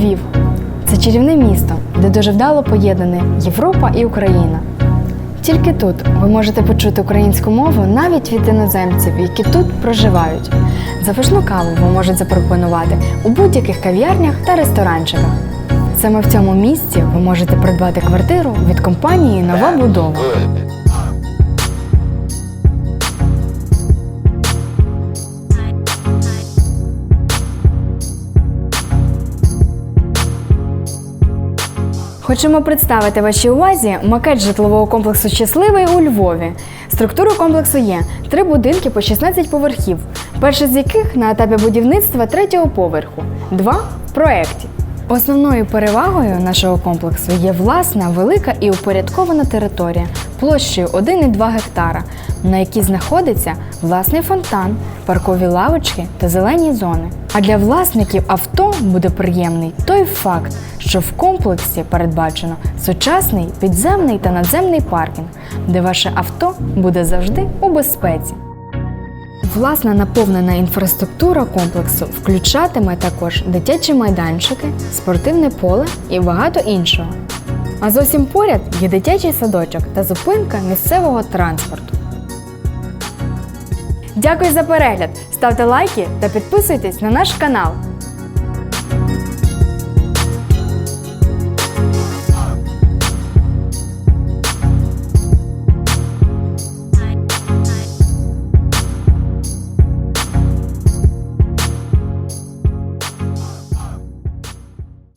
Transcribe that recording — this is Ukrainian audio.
Львів це чарівне місто, де дуже вдало поєднані Європа і Україна. Тільки тут ви можете почути українську мову навіть від іноземців, які тут проживають. Запашну каву вам можуть запропонувати у будь-яких кав'ярнях та ресторанчиках. Саме в цьому місці ви можете придбати квартиру від компанії Нова будова. Хочемо представити вашій увазі макет житлового комплексу Щасливий у Львові. Структура комплексу є три будинки по 16 поверхів, перший з яких на етапі будівництва третього поверху, два в проєкті. Основною перевагою нашого комплексу є власна велика і упорядкована територія площею 1,2 гектара, на якій знаходиться власний фонтан, паркові лавочки та зелені зони. А для власників авто буде приємний той факт, що в комплексі передбачено сучасний підземний та надземний паркінг, де ваше авто буде завжди у безпеці. Власна наповнена інфраструктура комплексу включатиме також дитячі майданчики, спортивне поле і багато іншого. А зовсім поряд є дитячий садочок та зупинка місцевого транспорту. Дякую за перегляд! Ставте лайки та підписуйтесь на наш канал.